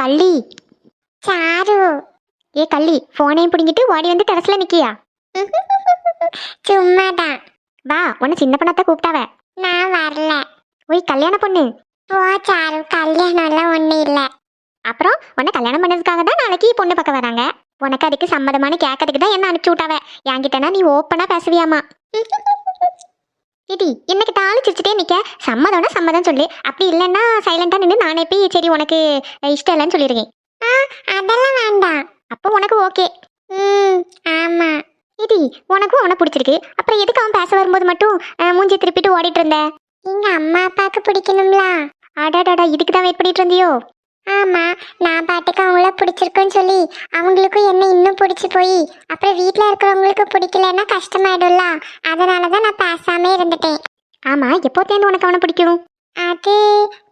கள்ளி. சாரு. ஏ கள்ளி ஃபோனையும் பிடிங்கிட்டு ஓடி வந்து டெரஸ்ல நிக்கியா? சும்மாதான். வா உன்னை சின்ன பண்ணாத்த கூப்பிட்டாவ. நான் வரல. ஓய் கல்யாண பொண்ணு. போ சாரு கல்யாணம் எல்லாம் ஒண்ணும் இல்லை. அப்புறம் உன்னை கல்யாணம் பண்ணதுக்காக தான் நாளைக்கு பொண்ணு பார்க்க வராங்க. உனக்கு அதுக்கு சம்மதமான கேட்கறதுக்கு தான் என்ன அனுப்பிச்சு விட்டாவ. என்கிட்டனா நீ ஓப்பனாக பேசுவியாமா? இடி என்னக்கு தாலி சிரிச்சுட்டே நிக்க? சம்மதம்னா சம்மதம் சொல்லு. அப்படி இல்லைன்னா சைலண்டா நின்று நானே போய் சரி உனக்கு இஷ்டம் இல்லைன்னு சொல்லியிருக்கேன் அதெல்லாம் வேண்டாம். அப்போ உனக்கு ஓகே. ம் ஆமா. இடி உனக்கும் அவனை பிடிச்சிருக்கு. அப்புறம் எதுக்கு அவன் பேச வரும்போது மட்டும் மூஞ்சி திருப்பிட்டு ஓடிட்டு இருந்த? எங்க அம்மா அப்பாவுக்கு பிடிக்கணும்ல. அடாடாடா இதுக்கு தான் வெயிட் பண்ணிட்டு இருந்தியோ? ஆமா நான் பாட்டுக்கு அவங்கள பிடிச்சிருக்குன்னு சொல்லி அவங்களுக்கும் என்ன இன்னும் பிடிச்சி போய் அப்புறம் வீட்ல இருக்கிறவங்களுக்கு பிடிக்கலன்னா கஷ்டமாயிடும்ல. அதனால தான் நான் பேசாம இருந்துட்டேன். ஆமா எப்போ தேர்ந்து உனக்கு அவனை பிடிக்கும்? அது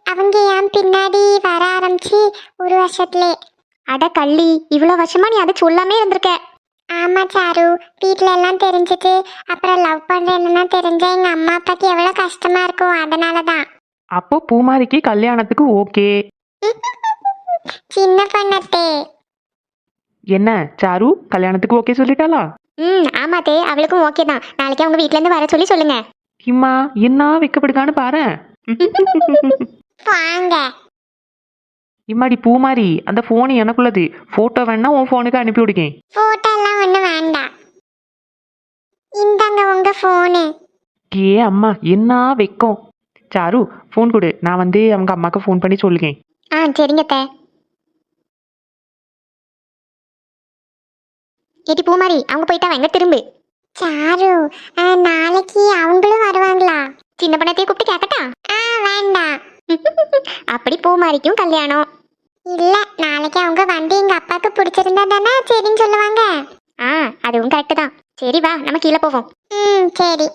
அவங்க என் பின்னாடி வர ஆரம்பிச்சு ஒரு வருஷத்துல. அட கள்ளி இவ்வளோ வருஷமா நீ அதை சொல்லாமே இருந்திருக்க. ஆமா சாரு. வீட்ல எல்லாம் தெரிஞ்சுட்டு அப்புறம் லவ் பண்றேன்னா தெரிஞ்ச எங்க அம்மா அப்பாக்கு எவ்வளவு கஷ்டமா இருக்கும் அதனால தான் அப்போ பூமாரிக்கு கல்யாணத்துக்கு ஓகே. சின்ன பண்ணத்தே. என்ன சாரு கல்யாணத்துக்கு ஓகே சொல்லிட்டாளா? ம் ஆமா தே அவளுக்கும் ஓகே தான். நாளைக்கு அவங்க வீட்ல இருந்து வர சொல்லி சொல்லுங்க. இம்மா என்ன வைக்கப்படுக்கான்னு பாரு. வாங்க. இம்மாடி பூமாரி அந்த ஃபோன் எனக்குள்ளது. ஃபோட்டோ வேணா உன் ஃபோனுக்கு அனுப்பி விடுக்கேன். போட்டோ எல்லாம் ஒண்ணு வேண்டாம் இந்தாங்க உங்க போனு ஏ அம்மா என்ன வைக்கும். சாரு ஃபோன் கொடு. நான் வந்து அவங்க அம்மாக்கு ஃபோன் பண்ணி சொல்லுகேன். ஆ சரிங்க தே ஏடி பூமாரி அவங்க போயிட்டா எங்க திரும்பு? சாரு நாளைக்கு அவங்களும் வருவாங்களா? சின்ன பண்ணத்தையே கூப்பிட்டு கேட்கட்டா ஆ வேண்டாம் அப்படி பூமாரிக்கும் கல்யாணம். இல்ல நாளைக்கு அவங்க வந்து எங்க அப்பாக்கு பிடிச்சிருந்தா தானே சரின்னு சொல்லுவாங்க. ஆ அதுவும் கரெக்டு தான். சரி வா நம்ம கீழே போவோம். ம் சரி.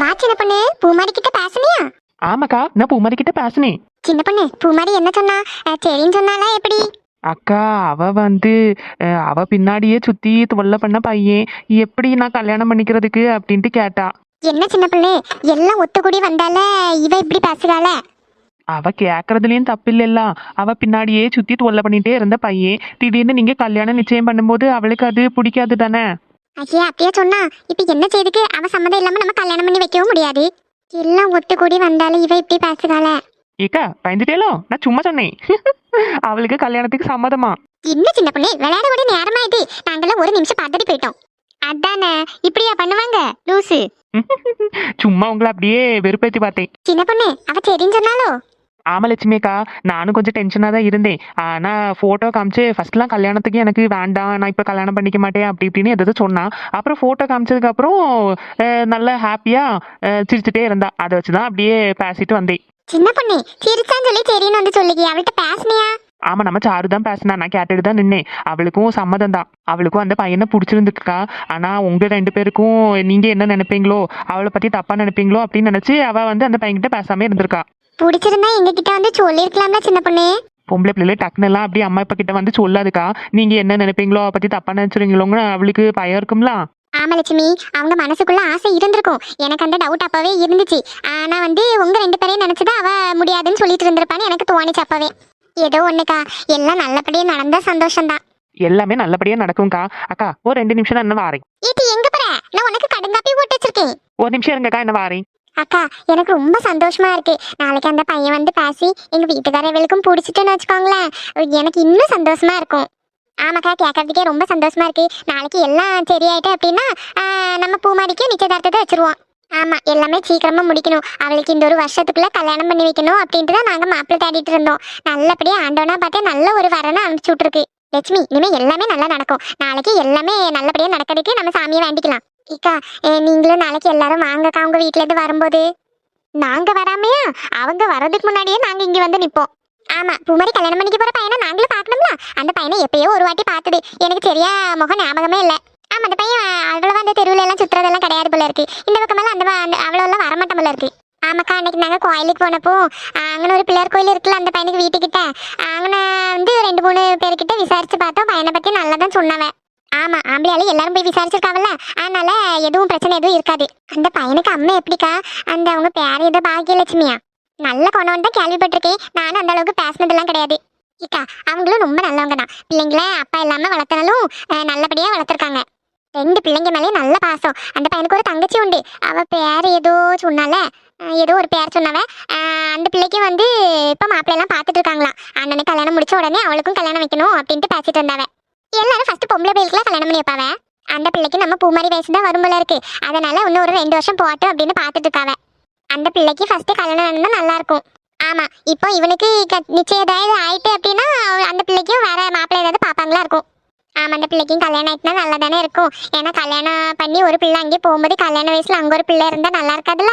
வா சின்ன பொண்ணு பூமாரி கிட்ட பேசுனியா? ஆமாக்கா நான் பூமாரி கிட்ட பேசினேன். சின்ன பொண்ணு பூமாரி என்ன சொன்னா? சரின்னு சொன்னாலா எப்படி? அக்கா அவ வந்து அவ பின்னாடியே சுத்தி தொல்லை பண்ண பையன். எப்படி நான் கல்யாணம் பண்ணிக்கிறதுக்கு அப்படின்ட்டு கேட்டா. என்ன சின்ன பிள்ளை எல்லாம் ஒத்துக்கூடி வந்தால இவ இப்படி பேசுறாள? அவ கேக்குறதுலயும் தப்பு இல்லல்ல அவ பின்னாடியே சுத்தி தொல்லை பண்ணிட்டே இருந்த பையன். திடீர்னு நீங்க கல்யாணம் நிச்சயம் பண்ணும்போது அவளுக்கு அது பிடிக்காது தானே? ஐயா அப்படியே சொன்னா இப்ப என்ன செய்துக்கு? அவ சம்மதம் இல்லாம நம்ம கல்யாணம் பண்ணி வைக்கவும் முடியாது. எல்லாம் ஒத்துக்கூடி வந்தாலும் இவ இப்படி பேசுறாள? ஏக்கா பயந்துட்டேலோ? நான் சும்மா சொன்னேன். அவளுக்கு கல்யாணத்துக்கு சம்மதமா? என்ன சின்ன பொண்ணு விளையாட கூட நேரமாயிட்டு நாங்கெல்லாம் ஒரு நிமிஷம் பார்த்துட்டு போயிட்டோம். அதானே இப்படியா பண்ணுவாங்க லூசு? சும்மா உங்களை அப்படியே வெறுப்பேத்தி பார்த்தேன். சின்ன பொண்ணு அவ சரின்னு சொன்னாலோ? ஆமா லட்சுமிக்கா நானும் கொஞ்சம் டென்ஷனாக தான் இருந்தேன். ஆனா ஃபோட்டோ காமிச்சு ஃபர்ஸ்ட்லாம் கல்யாணத்துக்கு எனக்கு வேண்டாம் நான் இப்போ கல்யாணம் பண்ணிக்க மாட்டேன் அப்படி இப்படின்னு எதாவது சொன்னான் அப்புறம் ஃபோட்டோ காமிச்சதுக்கப்புறம் நல்ல ஹாப்பியாக சிரிச்சுட்டே இருந்தா. அதை வச்சு தான் அப்படியே பேசிட்டு வந்தேன். சின்ன பொண்ணு சிரிச்சான்னு சொல்லி சரின்னு வந்து சொல்லுகி. அவள்கிட்ட பேசுனியா? ஆமா நம்ம சாரு தான் பேசினா. நான் கேட்டுட்டு தான் நின்னேன். அவளுக்கும் சம்மதம் தான். அவளுக்கும் அந்த பையனை பிடிச்சிருந்துருக்கா ஆனா உங்க ரெண்டு பேருக்கும் நீங்க என்ன நினைப்பீங்களோ அவளை பத்தி தப்பா நினைப்பீங்களோ அப்படின்னு நினைச்சு அவ வந்து அந்த பையன்கிட்ட பேசாம இருந்திருக்கா. பிடிச்சிருந்தா எங்ககிட்ட வந்து சொல்லிருக்கலாம்ல சின்ன பொண்ணு. பொம்பளை பிள்ளைல டக்குனு எல்லாம் அப்படியே அம்மா அப்பா கிட்ட வந்து சொல்லாதுக்கா. நீங்க என்ன நினைப்பீங்களோ பத்தி தப்பா நினைச்சிருங்களோங்க அவளுக்கு பயம் இருக்கும்ல. ஆமா லட்சுமி அவங்க மனசுக்குள்ள ஆசை இருந்திருக்கும். எனக்கு அந்த டவுட் அப்பவே இருந்துச்சு. ஆனா வந்து உங்க ரெண்டு பேரையும் நினைச்சுதான் அவ முடியாதுன்னு சொல்லிட்டு இருந்திருப்பான்னு எனக்கு தோணுச்சு அப்பவே. ஏதோ ஒண்ணுக்கா. எல்லாம் நல்லபடியா நடந்தா சந்தோஷம்தான். எல்லாமே நல்லபடியா நடக்கும்க்கா. அக்கா ஒரு ரெண்டு நிமிஷம் தான் என்ன வாரேன். ஈட்டி எங்க போற? நான் உனக்கு கடுங்காப்பி போட்டு வச்சிருக்கேன். ஒரு நிமிஷம் இருங்கக்கா என்ன வாரேன். அக்கா எனக்கு ரொம்ப சந்தோஷமா இருக்கு. நாளைக்கு அந்த பையன் வந்து பேசி எங்க வீட்டுக்காரர்களுக்கும் பிடிச்சிட்டுன்னு வச்சுக்கோங்களேன். எனக்கு இன்னும் சந்தோஷமா இருக்கும். ஆமாக்கா கேட்கறதுக்கே ரொம்ப சந்தோஷமா இருக்கு. நாளைக்கு எல்லாம் சரியாயிட்டு அப்படின்னா நம்ம பூமாடிக்கு நிச்சயதார்த்தத்தை வச்சிருவோம். ஆமா எல்லாமே சீக்கிரமா முடிக்கணும். அவளுக்கு இந்த ஒரு வருஷத்துக்குள்ள கல்யாணம் பண்ணி வைக்கணும் அப்படின்ட்டு தான் நாங்க மாப்பிள்ளை தேடிட்டு இருந்தோம். நல்லபடியா ஆண்டோனா பார்த்து நல்ல ஒரு வரனை அனுப்பிச்சு விட்டுருக்கு. லட்சுமி இனிமே எல்லாமே நல்லா நடக்கும். நாளைக்கு எல்லாமே நல்லபடியா நடக்கிறதுக்கு நம்ம சாமியை வேண்டிக்கலாம். இக்கா நீங்களும் நாளைக்கு எல்லாரும் வாங்கக்கா உங்க வீட்டுல இருந்து வரும்போது. நாங்க வராமையா? அவங்க வர்றதுக்கு முன்னாடியே நாங்க இங்க வந்து நிப்போம். ஆமா பூமாரி கல்யாணம் பண்ணிக்க போற பையனை நாங்களும் பார்க்கணும்ல? அந்த பையனை எப்பயோ ஒரு வாட்டி பார்த்தது. எனக்கு சரியா முகம் ஞாபகமே இல்ல. ஆமா அந்த பையன் அவ்வளவா அந்த தெருவுல எல்லாம் சுத்துறதெல்லாம் கிடையாது போல இருக்கு. இந்த பக்கமெல்லாம் அந்த ப- அந்த அவ்வளோ எல்லாம் வரமாட்டோம் போல இருக்கு. ஆமாக்கா அன்னைக்கு நாங்க கோயிலுக்கு போனப்போ அங்கே ஒரு பிள்ளையார் கோயில் இருக்குல்ல அந்த பையனுக்கு வீட்டுக்கிட்ட. அங்கே வந்து ரெண்டு மூணு பேர்கிட்ட விசாரிச்சு பார்த்தோம். பையனை பத்தி நல்லா தான் சொன்னவன் ஆமா ஆம்பளையால எல்லாரும் போய் விசாரிச்சிருக்காவல்ல. அதனால எதுவும் பிரச்சனை எதுவும் இருக்காது. அந்த பையனுக்கு அம்மா எப்படிக்கா? அந்த அவங்க பேர் ஏதோ பாக்கியலட்சுமியா? நல்ல குணம் தான் கேள்விப்பட்டிருக்கேன் நானும் அந்த அளவுக்கு பேசினதெல்லாம் கிடையாது. இக்கா அவங்களும் ரொம்ப நல்லவங்க தான். பிள்ளைங்கள அப்பா இல்லாம வளர்த்தனாலும் நல்லபடியாக நல்லபடியா வளர்த்துருக்காங்க. ரெண்டு பிள்ளைங்க மேலே நல்ல பாசம். அந்த பையனுக்கு ஒரு தங்கச்சி உண்டு. அவ பேர் ஏதோ சொன்னால ஏதோ ஒரு பேர் சொன்னவ அந்த பிள்ளைக்கு வந்து இப்போ மாப்பிள்ளையெல்லாம் பார்த்துட்டு இருக்காங்களாம். அண்ணனுக்கு கல்யாணம் முடிச்ச உடனே அவளுக்கும் கல்யாணம் வைக்கணும் அப்படின்ட்டு பேசிட்டு இருந்தாவ. எல்லாரும் ஃபர்ஸ்ட் பொம்பளை பிள்ளைக்குலாம் கல்யாணம் பண்ணி வைப்பாவ? அந்த பிள்ளைக்கு நம்ம பூமாரி வயசு தான் வரும் போல இருக்கு. அதனால இன்னும் ஒரு ரெண்டு வருஷம் போட்டோம் அப்படின்னு பார்த்துட்டு இருக்காவ. அந்த பிள்ளைக்கு ஃபர்ஸ்ட் கல்யாணம் நடந்தா நல்லா இருக்கும் ஆமா இப்போ இவனுக்கு க- நிச்சயம் ஆயிட்டு அப்படின்னா அந்த பிள்ளைக்கும் வேற மாப்பிள்ளை ஏதாவது பார்ப்பாங்களா இருக்கும். ஆமா அந்த பிள்ளைக்கும் கல்யாணம் ஆயிட்டுனா நல்லா தானே இருக்கும். ஏன்னா கல்யாணம் பண்ணி ஒரு பிள்ளை அங்கே போகும்போது கல்யாண வயசுல அங்க ஒரு பிள்ளை இருந்தால் நல்லா இருக்காதுல்ல?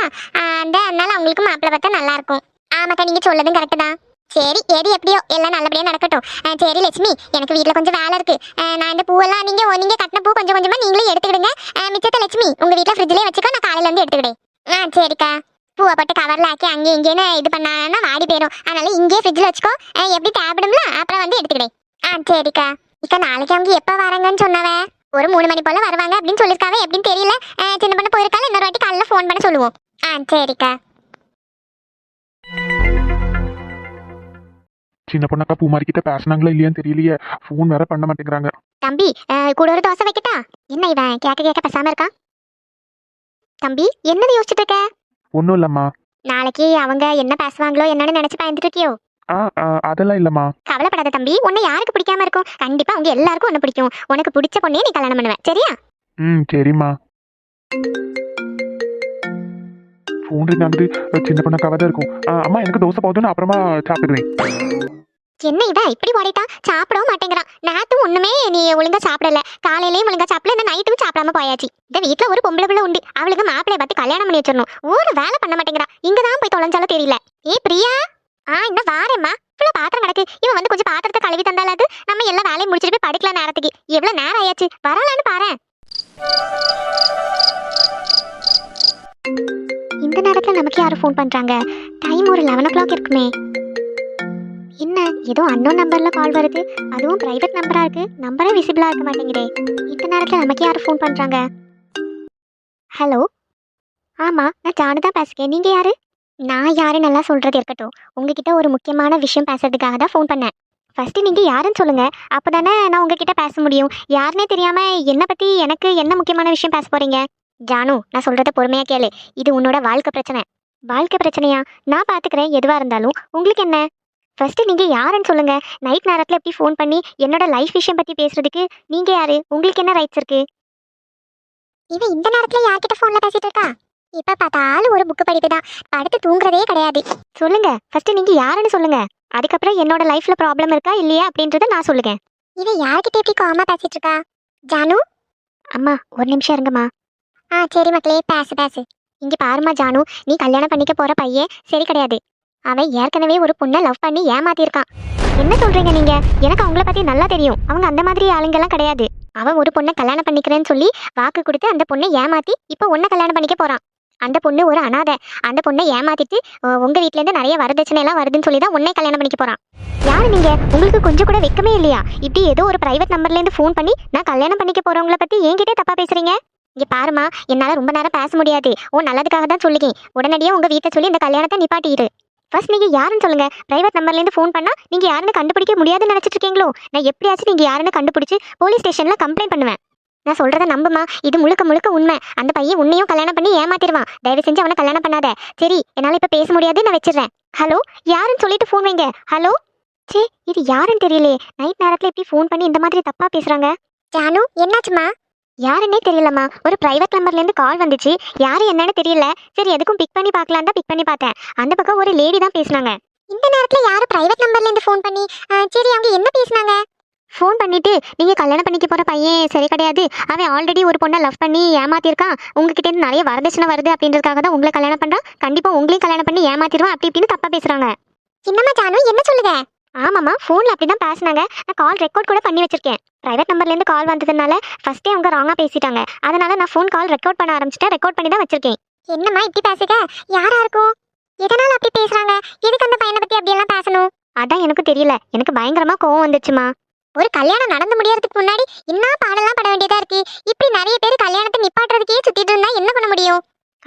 அந்த அதனால அவங்களுக்கு மாப்பிள்ளை பார்த்தா நல்லா இருக்கும். ஆமாக்கா நீங்க சொல்லதும் கரெக்டு தான். சரி எது எப்படியோ எல்லாம் நல்லபடியா நடக்கட்டும். சரி லட்சுமி எனக்கு வீட்டில் கொஞ்சம் வேலை இருக்கு. ஆஹ் நான் இந்த பூவெல்லாம் நீங்க நீங்கள் கட்டின பூ கொஞ்சம் கொஞ்சமா நீங்களே எடுத்துக்கிடுங்க. மிச்சத்தை லட்சுமி உங்க வீட்டில் ஃப்ரிட்ஜ்லயே வச்சுக்கோ நான் காலையில வந்து எடுத்துக்கிட்டேன் ஆ சரிக்கா. பூவை போட்டு கவர்ல ஆக்கி அங்கே இங்கேன்னு இது பண்ணானா வாடி போயிடும் அதனால இங்கேயே ஃப்ரிட்ஜில் வச்சுக்கோ. எப்படி தேவைப்படும்ல அப்புறம் வந்து எடுத்துக்கிடேன் ஆ சரிக்கா. இக்கா நாளைக்கு அவங்க எப்போ வராங்கன்னு சொன்னவ? ஒரு மூணு மணி போல வருவாங்க அப்படின்னு சொல்லியிருக்காவ? எப்படின்னு தெரியல. சின்ன பண்ண போயிருக்கால இன்னொரு வாட்டி காலையில் ஃபோன் பண்ண சொல்லுவோம். ஆ சரிக்கா. சின்ன பொண்ணக்கா பூமாரி கிட்ட பேசினாங்களா இல்லையான்னு தெரியலையே. ஃபோன் வேற பண்ண மாட்டேங்கிறாங்க. தம்பி கூட ஒரு தோசை வைக்கட்டா? என்ன இவன்? கேட்க கேட்க பேசாம இருக்கான் தம்பி என்னது யோசிச்சுட்டு இருக்க? ஒன்றும் இல்லம்மா. நாளைக்கு அவங்க என்ன பேசுவாங்களோ என்னன்னு நினைச்சு பயந்துட்டு இருக்கியோ? ஆ ஆ, அதெல்லாம் இல்லம்மா. கவலைப்படாத தம்பி உன்னை யாருக்கு பிடிக்காம இருக்கும்? கண்டிப்பா அவங்க எல்லாருக்கும் உன்னை பிடிக்கும். உனக்கு பிடிச்ச பொண்ணே நீ கல்யாணம் பண்ணுவ. சரியா? ம் சரிம்மா. ஃபோன் ரிங் ஆகுது சின்ன பொண்ணக்காக தான் இருக்கும். ஆ, அம்மா எனக்கு தோசை போதும் நான் அப்புறமா சாப்பிடுவேன் என்ன இவன் இப்படி ஓடிட்டான் சாப்பிடவும் மாட்டேங்கிறான். நேத்தும் ஒண்ணுமே நீ ஒழுங்கா சாப்பிடல. காலையிலயும் ஒழுங்கா சாப்பிடல இந்த நைட்டும் சாப்பிடாம போயாச்சு. இந்த வீட்டுல ஒரு பொம்பளை பிள்ளை உண்டு. அவளுக்கு மாப்பிளைய பார்த்து கல்யாணம் பண்ணி வச்சிடணும். ஒரு வேலை பண்ண மாட்டேங்கிறா. இங்கதான் போய் தொலைஞ்சாலும் தெரியல. ஏ பிரியா? ஆ இன்னும் வாரேம்மா. இவ்வளவு பாத்திரம் கிடக்கு. இவன் வந்து கொஞ்சம் பாத்திரத்தை கழுவி தந்தாலாது நம்ம எல்லா வேலையும் முடிச்சிட்டு போய் படிக்கலாம் நேரத்துக்கு. எவ்வளவு நேரம் ஆயாச்சு? வரலான்னு பாரு இந்த நேரத்துல நமக்கு யாரும் ஃபோன் பண்றாங்க? டைம் ஒரு லெவன் ஓ கிளாக் இருக்குமே. என்ன? ஏதோ அன்னோன் நம்பர்ல கால் வருது. அதுவும் பிரைவேட் நம்பரா இருக்கு. நம்பரே விசிபிளா இருக்க மாட்டேங்குதே. இத்தனை நேரத்துல நமக்கு யார் ஃபோன் பண்றாங்க? ஹலோ ஆமா நான் ஜானு தான் பேசுகிறேன் நீங்க யாரு? நான் யாரு நல்லா சொல்றது இருக்கட்டும். உங்ககிட்ட ஒரு முக்கியமான விஷயம் பேசுறதுக்காக தான் ஃபோன் பண்ணேன். ஃபர்ஸ்ட் நீங்க யாருன்னு சொல்லுங்க. அப்பதானே நான் உங்ககிட்ட பேச முடியும். யாருன்னே தெரியாம என்ன பத்தி எனக்கு என்ன முக்கியமான விஷயம் பேச போறீங்க? ஜானு நான் சொல்றத பொறுமையா கேளு. இது உன்னோட வாழ்க்கை பிரச்சனை. வாழ்க்கை பிரச்சனையா? நான் பாத்துக்கிறேன். எதுவா இருந்தாலும். உங்களுக்கு என்ன? ஃபர்ஸ்ட் நீங்க யாருன்னு சொல்லுங்க. நைட் நேரத்துல எப்படி ஃபோன் பண்ணி என்னோட லைஃப் விஷயம் பத்தி பேசுறதுக்கு நீங்க யாரு? உங்களுக்கு என்ன ரைட்ஸ் இருக்கு? இவன் இந்த நேரத்துல யார்கிட்ட ஃபோன்ல பேசிட்டு இருக்கா? இப்ப பார்த்தாலும் ஒரு புக் படிப்பு தான் படுத்து தூங்குறதே கிடையாது. சொல்லுங்க. ஃபர்ஸ்ட் நீங்க யாருன்னு சொல்லுங்க. அதுக்கப்புறம் என்னோட லைஃப்ல ப்ராப்ளம் இருக்கா இல்லையா அப்படின்றத நான் சொல்லுங்க. இவன் யார்கிட்ட எப்படி காமா பேசிட்டு இருக்கா? ஜானு? அம்மா ஒரு நிமிஷம் இருங்கம்மா. ஆ சரி மக்களே பேசு பேசு. இங்க பாருமா ஜானு. நீ கல்யாணம் பண்ணிக்க போற பையன் சரி கிடையாது. அவன் ஏற்கனவே ஒரு பொண்ணை லவ் பண்ணி ஏமாத்திருக்கான் என்ன சொல்றீங்க நீங்க? எனக்கு அவங்கள பத்தி நல்லா தெரியும். அவங்க அந்த மாதிரி ஆளுங்கெல்லாம் கிடையாது. அவன் ஒரு பொண்ணை கல்யாணம் பண்ணிக்கிறேன்னு சொல்லி வாக்கு கொடுத்து அந்த பொண்ணை ஏமாத்தி இப்போ உன்னை கல்யாணம் பண்ணிக்க போறான். அந்த பொண்ணு ஒரு அனாதை. அந்த பொண்ணை ஏமாத்திட்டு உங்க வீட்ல இருந்து நிறைய வரதட்சணை எல்லாம் வருதுன்னு சொல்லி தான் உன்னை கல்யாணம் பண்ணிக்க போறான். யாரு நீங்க? உங்களுக்கு கொஞ்சம் கூட வெக்கமே இல்லையா? இப்படி ஏதோ ஒரு பிரைவேட் நம்பர்ல இருந்து ஃபோன் பண்ணி நான் கல்யாணம் பண்ணிக்க போறவங்கள பத்தி என்கிட்ட தப்பா பேசுறீங்க? இங்க பாருமா என்னால ரொம்ப நேரம் பேச முடியாது. ஓ நல்லதுக்காக தான் சொல்லுங்க உடனடியாக உங்க வீட்டை சொல்லி இந்த கல்யாணத்தை நிப்பாட்டிடு ஃபர்ஸ்ட் நீங்க யாருன்னு சொல்லுங்க. பிரைவேட் நம்பர்ல இருந்து ஃபோன் பண்ணா நீங்க யாருன்னு கண்டுபிடிக்க முடியாதுன்னு நினைச்சிட்டு இருக்கீங்களோ? நான் எப்படியாச்சும் நீங்க யாருன்னு கண்டுபிடிச்சு போலீஸ் ஸ்டேஷன்ல கம்ப்ளைண்ட் பண்ணுவேன். நான் சொல்றத நம்புமா? இது முழுக்க முழுக்க உண்மை. அந்த பையன் உன்னையும் கல்யாணம் பண்ணி ஏமாத்திடுவான். தயவு செஞ்சு அவனை கல்யாணம் பண்ணாத. சரி என்னால இப்ப பேச முடியாது நான் வச்சிடுறேன். ஹலோ யாருன்னு சொல்லிட்டு ஃபோன் வைங்க. ஹலோ சே இது யாருன்னு தெரியலையே. நைட் நேரத்துல எப்படி ஃபோன் பண்ணி இந்த மாதிரி தப்பா பேசுறாங்க? ஜானு என்னாச்சுமா யாருன்னே தெரியலம்மா. ஒரு பிரைவேட் நம்பர்லேருந்து கால் வந்துச்சு. யாரு என்னன்னு தெரியல. சரி எதுக்கும் பிக் பண்ணி பார்க்கலாம் தான் பிக் பண்ணி பார்த்தேன். அந்த பக்கம் ஒரு லேடி தான் பேசுனாங்க. இந்த நேரத்தில் யாரும் பிரைவேட் நம்பர்லேருந்து ஃபோன் பண்ணி ஆ, சரி அவங்க என்ன பேசினாங்க? ஃபோன் பண்ணிட்டு நீங்கள் கல்யாணம் பண்ணிக்க போகிற பையன் சரி கிடையாது. அவன் ஆல்ரெடி ஒரு பொண்ணை லவ் பண்ணி ஏமாத்திருக்கான். உங்ககிட்டேருந்து நிறைய வரதட்சணை வருது அப்படின்றதுக்காக தான் உங்களை கல்யாணம் பண்ணுறான் கண்டிப்பாக உங்களையும் கல்யாணம் பண்ணி ஏமாத்திடுவான். அப்படி இப்படின்னு தப்பாக பேசுகிறாங்க என்னம்மா ஜானு? என்ன சொல்லுங்க ஆமாம்மா ஃபோனில் அப்படி தான் பேசினாங்க. நான் கால் ரெக்கார்ட் கூட பண்ணி வச்சிருக்கேன். ப்ரைவேட் நம்பர்லேருந்து கால் வந்ததுனால ஃபஸ்ட்டே அவங்க ராங்காக பேசிட்டாங்க. அதனால நான் ஃபோன் கால் ரெக்கார்ட் பண்ண ஆரம்பிச்சிட்டேன். ரெக்கார்ட் பண்ணி தான் வச்சிருக்கேன். என்னம்மா இப்படி பேசுக? யாரா இருக்கும்? எதனால அப்படி பேசுறாங்க? எதுக்கு அந்த பையனை பத்தி அப்படியெல்லாம் பேசணும்? அதான் எனக்கு தெரியல. எனக்கு பயங்கரமா கோவம் வந்துச்சுமா ஒரு கல்யாணம் நடந்து முடியறதுக்கு முன்னாடி இன்னும் பாடலாம் பட வேண்டியதா இருக்கு. இப்படி நிறைய பேர் கல்யாணத்தை நிப்பாட்டுறதுக்கே சுத்திட்டு இருந்தா என்ன பண்ண முடியும்?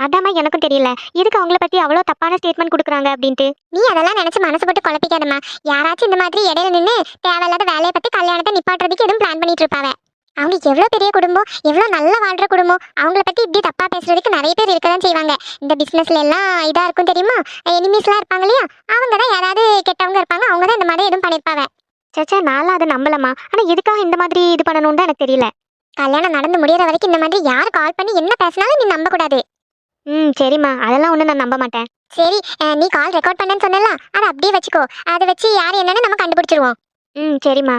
அதாம்மா எனக்கும் தெரியல. எதுக்கு அவங்கள பத்தி அவ்வளோ தப்பான ஸ்டேட்மெண்ட் கொடுக்குறாங்க அப்படின்ட்டு? நீ அதெல்லாம் நினைச்சு மனசு போட்டு குழப்பிக்காதம்மா. யாராச்சும் இந்த மாதிரி இடையில நின்று தேவையில்லாத வேலையை பத்தி கல்யாணத்தை நிப்பாட்டுறதுக்கு எதுவும் பிளான் பண்ணிட்டு இருப்பாவ. அவங்க எவ்வளோ பெரிய குடும்பம் எவ்வளோ நல்லா வாழ்ற குடும்பம் அவங்கள பத்தி இப்படி தப்பா பேசுறதுக்கு நிறைய பேர் இருக்க தான் செய்வாங்க. இந்த பிசினஸ்ல எல்லாம் இதா இருக்கும் தெரியுமா? எனிமீஸ்லாம் இருப்பாங்க இல்லையா? அவங்க தான் யாராவது கெட்டவங்க இருப்பாங்க அவங்க தான் இந்த மாதிரி எதுவும் பண்ணிருப்பாவ. சேச்சா நானும் அதை நம்பலமா ஆனா எதுக்காக இந்த மாதிரி இது பண்ணணும்னு தான் எனக்கு தெரியல. கல்யாணம் நடந்து முடியற வரைக்கும் இந்த மாதிரி யார் கால் பண்ணி என்ன பேசினாலும் நீ நம்ப கூடாது ம் சரிம்மா. அதெல்லாம் ஒன்றும் நான் நம்ப மாட்டேன். சரி நீ கால் ரெக்கார்ட் பண்ணேன்னு சொன்னல அதை அப்படியே வச்சுக்கோ. அதை வச்சு யார் என்னன்னு நம்ம கண்டுபிடிச்சிருவோம். ம் சரிம்மா.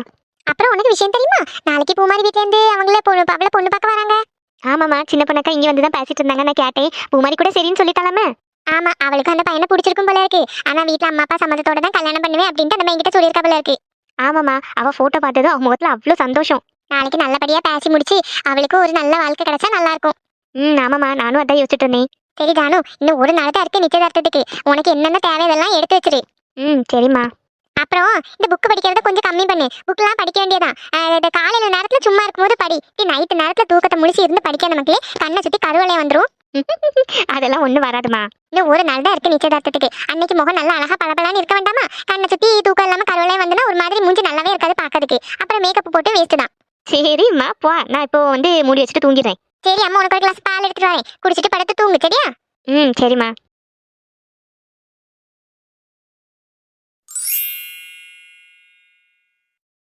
அப்புறம் உனக்கு விஷயம் தெரியுமா? நாளைக்கு பூமாரி வீட்ல இருந்து அவங்களே பொண்ணு அவளை பொண்ணு பார்க்க வராங்க. ஆமாம்மா சின்ன பொண்ணக்கா இங்க வந்து தான் பேசிட்டு இருந்தாங்க நான் கேட்டேன். பூமாரி கூட சரின்னு சொல்லிட்டாலாமே ஆமா அவளுக்கு அந்த பையனை பிடிச்சிருக்கும் போல இருக்கு. ஆனா வீட்ல அம்மா அப்பா சம்மதத்தோட தான் கல்யாணம் பண்ணுவேன் அப்படின்ட்டு நம்ம என்கிட்ட சொல்லியிருக்க போல இருக்கு. ஆமாம்மா அவ போட்டோ பார்த்ததும் அவ முகத்துல அவ்வளோ சந்தோஷம். நாளைக்கு நல்லபடியா பேசி முடிச்சு அவளுக்கு ஒரு நல்ல வாழ்க்கை கிடைச்சா நல்லா இருக்கும். ம் ஆமாம்மா. நானும் அதான் யோசிச்சுட்டு இருந்தேன். சரி தானு. இன்னும் ஒரு நாள் தான் இருக்கு நிச்சயதார்த்தத்துக்கு. உனக்கு என்னென்ன தேவை இதெல்லாம் எடுத்து வச்சிரு. ம் சரிம்மா. அப்புறம் இந்த புக் படிக்கிறத கொஞ்சம் கம்மி பண்ணு. புக்கெலாம் படிக்க வேண்டியதான் அஹ் இந்த காலையில நேரத்துல சும்மா இருக்கும்போது படி. இப்படி நைட்டு நேரத்தில் தூக்கத்தை முடிச்சு இருந்து படிக்க நமக்கு கண்ணை சுற்றி கருவளைய வந்துடும் அதெல்லாம் ஒண்ணும் வராதுமா இன்னும் ஒரு நாள் தான் இருக்கு நிச்சயதார்த்தத்துக்கு. அன்னைக்கு முகம் நல்லா அழகா பளபளன்னு இருக்க வேண்டாமா? கண்ணை சுற்றி தூக்கம் இல்லாமல் கருவளைய வந்துன்னா ஒரு மாதிரி மூஞ்சி நல்லாவே இருக்காது பாக்கிறதுக்கு அப்புறம் மேக்கப் போட்டு வேஸ்ட்டு தான். சரிம்மா போ. நான் இப்போ வந்து மூடி வச்சுட்டு தூங்கிடுறேன். சரி அம்மா உனக்கு ஒரு கிளாஸ் பால் எடுத்துட்டு வரேன். குடிச்சிட்டு படுத்து தூங்கு சரியா? ம் சரிம்மா.